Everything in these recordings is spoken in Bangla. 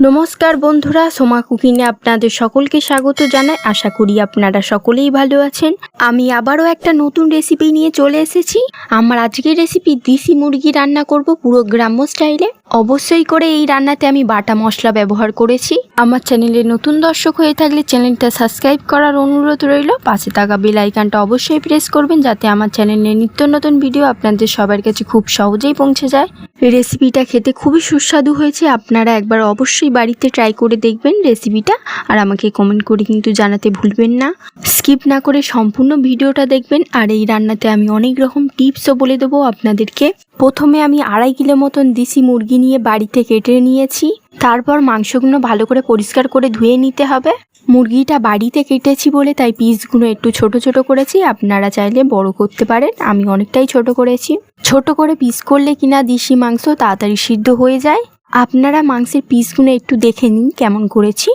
নমস্কার বন্ধুরা, সোমা কুকিনে আপনাদের সকলকে স্বাগত জানাই। আশা করি আপনারা সকলেই ভালো আছেন। আমি আবারও একটা নতুন রেসিপি নিয়ে চলে এসেছি। আমার আজকের রেসিপি দেশি মুরগি রান্না করব পুরো গ্রাম্য স্টাইলে অবশ্যই করে এই রান্নাতে আমি বাটা মশলা ব্যবহার করেছি। আমার চ্যানেলে নতুন দর্শক হয়ে থাকলে চ্যানেলটা সাবস্ক্রাইব করার অনুরোধ রইল। পাশে থাকা বেল আইকনটা অবশ্যই প্রেস করবেন যাতে আমার চ্যানেলে নিত্য নতুন ভিডিও আপনাদের সবার কাছে খুব সহজেই পৌঁছে যায়। রেসিপিটা খেতে খুবই সুস্বাদু হয়েছে। আপনারা একবার অবশ্যই বাড়িতে ট্রাই করে দেখবেন রেসিপিটা। আর আমাকে কমেন্ট করে কিন্তু জানাতে ভুলবেন না। স্কিপ না করে সম্পূর্ণ ভিডিওটা দেখবেন। আর এই রান্নাতে আমি অনেক রকম টিপসও বলে দেবো আপনাদেরকে। প্রথমে আমি আড়াই কিলো মতন দেশি মুরগি নিয়ে বাড়িতে কেটে নিয়েছি। তারপর মাংসগুলো ভালো করে পরিষ্কার করে ধুয়ে নিতে হবে। মুরগিটা বাড়িতে কেটেছি বলে তাই পিসগুলো একটু ছোট ছোট করেছি। আপনারা চাইলে বড় করতে পারেন। আমি অনেকটাই ছোট করেছি। ছোট করে পিস করলে কিনা দিশি মাংস তাড়াতাড়ি সিদ্ধ হয়ে যায়। আপনারা মাংসের পিসগুলো একটু দেখে নিন কেমন করেছি।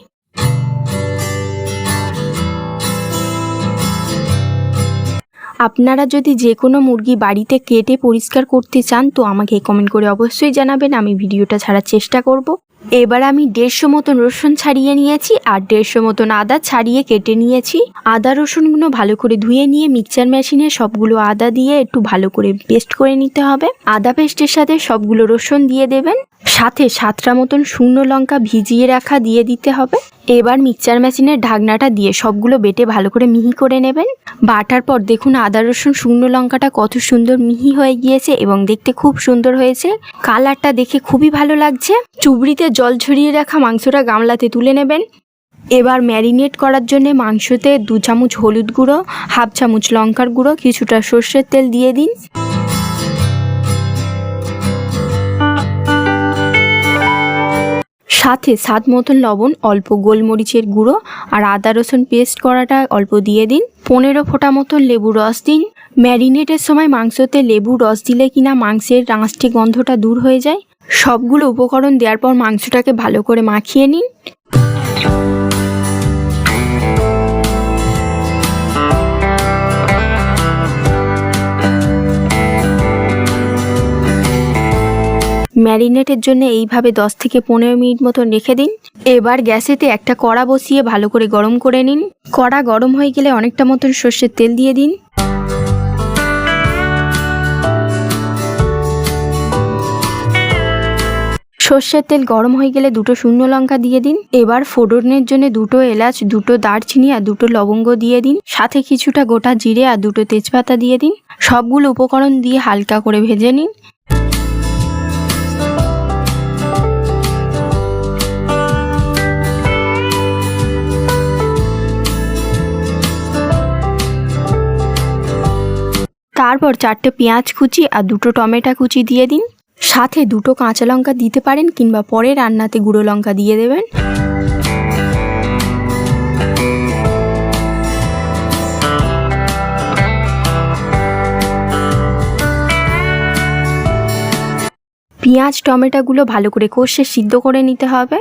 আপনারা যদি যে কোনো মুরগি বাড়িতে কেটে পরিষ্কার করতে চান, তো আমাকে কমেন্ট করে অবশ্যই জানাবেন। আমি ভিডিওটা ছাড়ার চেষ্টা করব। এবার আমি দেড়শো মতন রসুন ছাড়িয়ে নিয়েছি আর দেড়শো মতন আদা ছাড়িয়ে কেটে নিয়েছি। আদা রসুনগুলো ভালো করে ধুয়ে নিয়ে মিক্সচার মেশিনে সবগুলো আদা দিয়ে একটু ভালো করে পেস্ট করে নিতে হবে। আদা পেস্টের সাথে সবগুলো রসুন দিয়ে দেবেন। সাথে সাতটা মতন শুকনো লঙ্কা ভিজিয়ে রাখা দিয়ে দিতে হবে। এবার মিক্সচার মেশিনের ঢাকনাটা দিয়ে সবগুলো বেটে ভালো করে মিহি করে নেবেন। বাটার পর দেখুন আদা, রসুন, শুকনো লঙ্কাটা কত সুন্দর মিহি হয়ে গিয়েছে এবং দেখতে খুব সুন্দর হয়েছে। কালারটা দেখে খুবই ভালো লাগছে। চুবড়িতে জল ঝরিয়ে রাখা মাংসটা গামলাতে তুলে নেবেন। এবার ম্যারিনেট করার জন্য মাংসতে দু চামচ হলুদ গুঁড়ো, হাফ চামচ লঙ্কার গুঁড়ো, কিছুটা সর্ষের তেল দিয়ে দিন। সাথে স্বাদ মতন লবণ, অল্প গোলমরিচের গুঁড়ো আর আদা রসুন পেস্ট করাটা অল্প দিয়ে দিন। পনেরো ফোঁটা মতন লেবু রস দিন। ম্যারিনেটের সময় মাংসতে লেবু রস দিলে কিনা মাংসের রাঁচটে গন্ধটা দূর হয়ে যায়। সবগুলো উপকরণ দেওয়ার পর মাংসটাকে ভালো করে মাখিয়ে নিন। ম্যারিনেটের জন্য এইভাবে 10 থেকে পনেরো মিনিট মতন রেখে দিন। এবার গ্যাসেতে একটা কড়া বসিয়ে ভালো করে গরম করে নিন। কড়া গরম হয়ে গেলে অনেকটা মতন সর্ষের তেল দিয়ে দিন। সর্ষের তেল গরম হয়ে গেলে দুটো শুকনো লঙ্কা দিয়ে দিন। এবার ফোড়নের জন্য দুটো এলাচ, দুটো দারচিনি আর দুটো লবঙ্গ দিয়ে দিন। সাথে কিছুটা গোটা জিরে আর দুটো তেজপাতা দিয়ে দিন। সবগুলো উপকরণ দিয়ে হালকা করে ভেজে নিন। তারপর চারটে পেঁয়াজ কুচি আর দুটো টমেটো কুচি দিয়ে দিন। সাথে দুটো কাঁচা লঙ্কা দিতে পারেন কিংবা পরে রান্নাতে গুঁড়ো লঙ্কা দিয়ে দেবেন। পেঁয়াজ, টমেটোগুলো ভালো করে কষে সিদ্ধ করে নিতে হবে।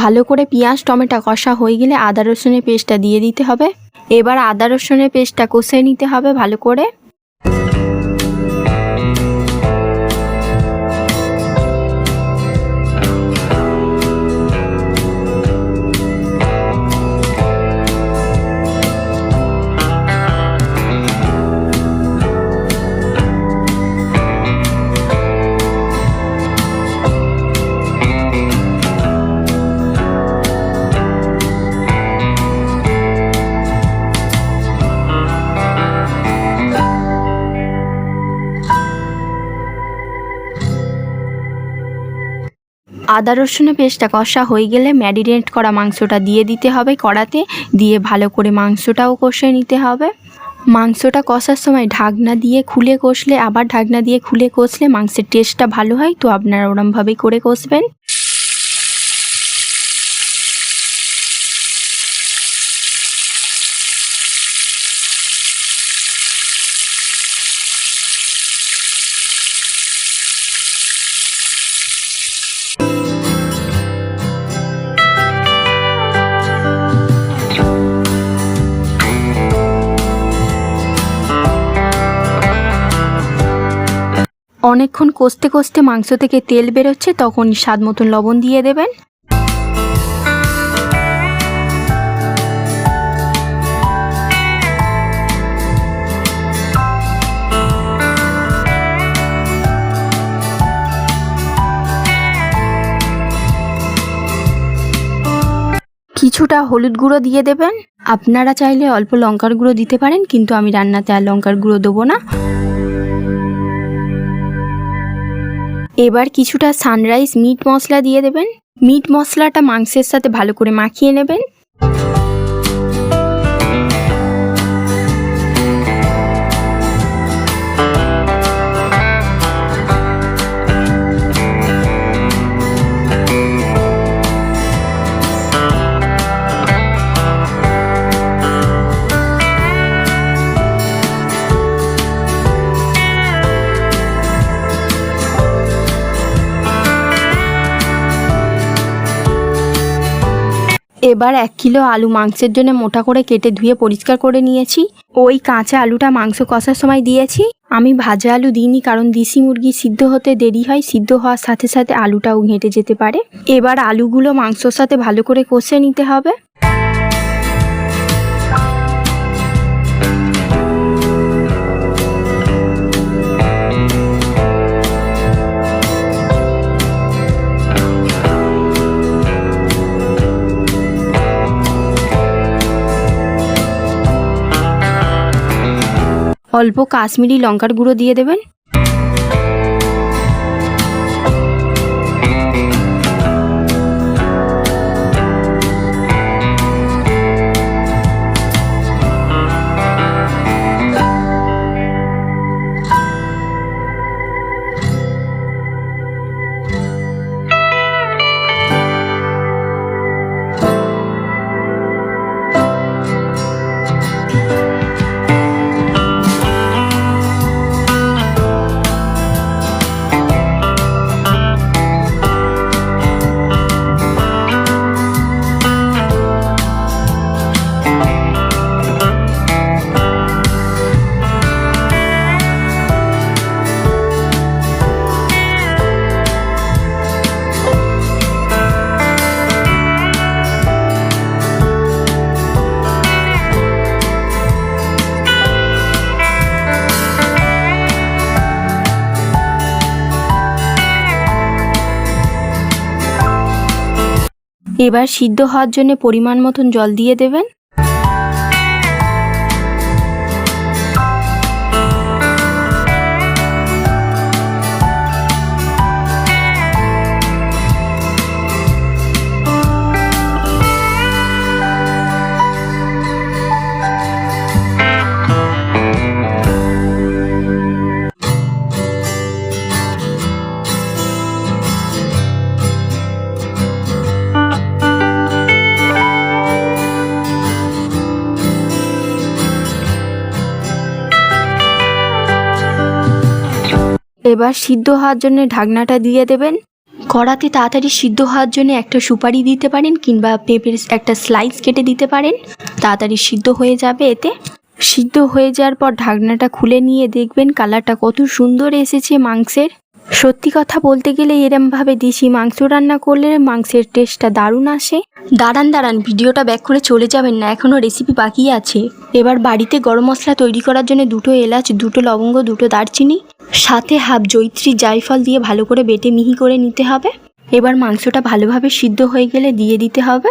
ভালো করে পেঁয়াজ, টমেটো কষা হয়ে গেলে আদা রসুনের পেস্টটা দিয়ে দিতে হবে। এবার আদা রসুনের পেস্টটা কষে নিতে হবে ভালো করে। আদা রসুনের পেস্টটা কষা হয়ে গেলে ম্যারিনেট করা মাংসটা দিয়ে দিতে হবে কড়াতে। দিয়ে ভালো করে মাংসটাও কষে নিতে হবে। মাংসটা কষার সময় ঢাকনা দিয়ে খুলে কষলে, আবার ঢাকনা দিয়ে খুলে কষলে মাংসের টেস্টটা ভালো হয়, তো আপনারা ওরমভাবেই করে কষবেন। অনেকক্ষণ কষতে কষতে মাংস থেকে তেল বেরোচ্ছে, তখন স্বাদ মতন লবণ দিয়ে দেবেন। কিছুটা হলুদ গুঁড়ো দিয়ে দেবেন। আপনারা চাইলে অল্প লঙ্কার গুঁড়ো দিতে পারেন, কিন্তু আমি রান্নাতে আর লঙ্কার গুঁড়ো দেবো না। এবার কিছুটা সানরাইজ মিট মশলা দিয়ে দেবেন। মিট মশলাটা মাংসের সাথে ভালো করে মাখিয়ে নেবেন। এবার এক কিলো আলু মাংসের জন্য মোটা করে কেটে ধুয়ে পরিষ্কার করে নিয়েছি। ওই কাঁচা আলুটা মাংস কষার সময় দিয়েছি। আমি ভাজা আলু দিইনি কারণ দেশি মুরগি সিদ্ধ হতে দেরি হয়, সিদ্ধ হওয়ার সাথে সাথে আলুটাও ঘেঁটে যেতে পারে। এবার আলুগুলো মাংসর সাথে ভালো করে কষে নিতে হবে। অল্প কাশ্মীরি লঙ্কার গুঁড়ো দিয়ে দেবেন। এবার সিদ্ধ হওয়ার জন্য পরিমাণ মতন জল দিয়ে দেবেন। এবার সিদ্ধ হওয়ার জন্য ঢাকনাটা দিয়ে দেবেন। কড়াতে তাড়াতাড়ি সিদ্ধ হওয়ার জন্য একটা সুপারি দিতে পারেন কিংবা পেঁপের একটা স্লাইস কেটে দিতে পারেন। তাড়াতাড়ি সিদ্ধ হয়ে যাবে এতে। সিদ্ধ হয়ে যাওয়ার পর ঢাকনাটা খুলে নিয়ে দেখবেন কালারটা কত সুন্দর এসেছে মাংসের। সত্যি কথা বলতে গেলে এরমভাবে দেশি মাংস রান্না করলে মাংসের টেস্টটা দারুণ আসে। দাঁড়ান দাঁড়ান, ভিডিওটা ব্যাক করে চলে যাবেন না এখনও রেসিপি বাকি আছে। এবার বাড়িতে গরম মশলা তৈরি করার জন্য দুটো এলাচ, দুটো লবঙ্গ, দুটো দারচিনি। সাথে হাফ জৈত্রী জায়ফল দিয়ে ভালো করে বেটে মিহি করে নিতে হবে। এবার মাংসটা ভালোভাবে সিদ্ধ হয়ে গেলে দিয়ে দিতে হবে।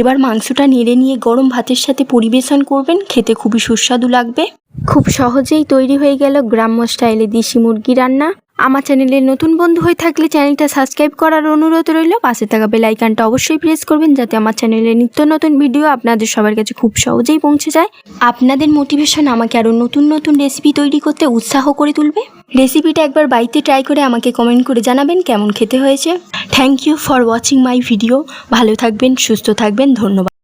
এবার মাংসটা নেড়ে নিয়ে গরম ভাতের সাথে পরিবেশন করবেন, খেতে খুবই সুস্বাদু লাগবে। খুব সহজেই তৈরি হয়ে গেল গ্রাম্য স্টাইলে দেশি মুরগি রান্না। আমার চ্যানেলে নতুন বন্ধু হয়ে থাকলে চ্যানেলটা সাবস্ক্রাইব করার অনুরোধ রইল। পাশে থাকা বেল আইকনটা অবশ্যই প্রেস করবেন যাতে আমার চ্যানেলে নিত্য নতুন ভিডিও আপনাদের সবার কাছে খুব সহজেই পৌঁছে যায়। আপনাদের মোটিভেশন আমাকে আরও নতুন নতুন রেসিপি তৈরি করতে উৎসাহ করে তুলবে। রেসিপিটা একবার বাড়িতে ট্রাই করে আমাকে কমেন্ট করে জানাবেন কেমন খেতে হয়েছে। Thank you for watching my video. ভালো থাকবেন, সুস্থ থাকবেন, ধন্যবাদ।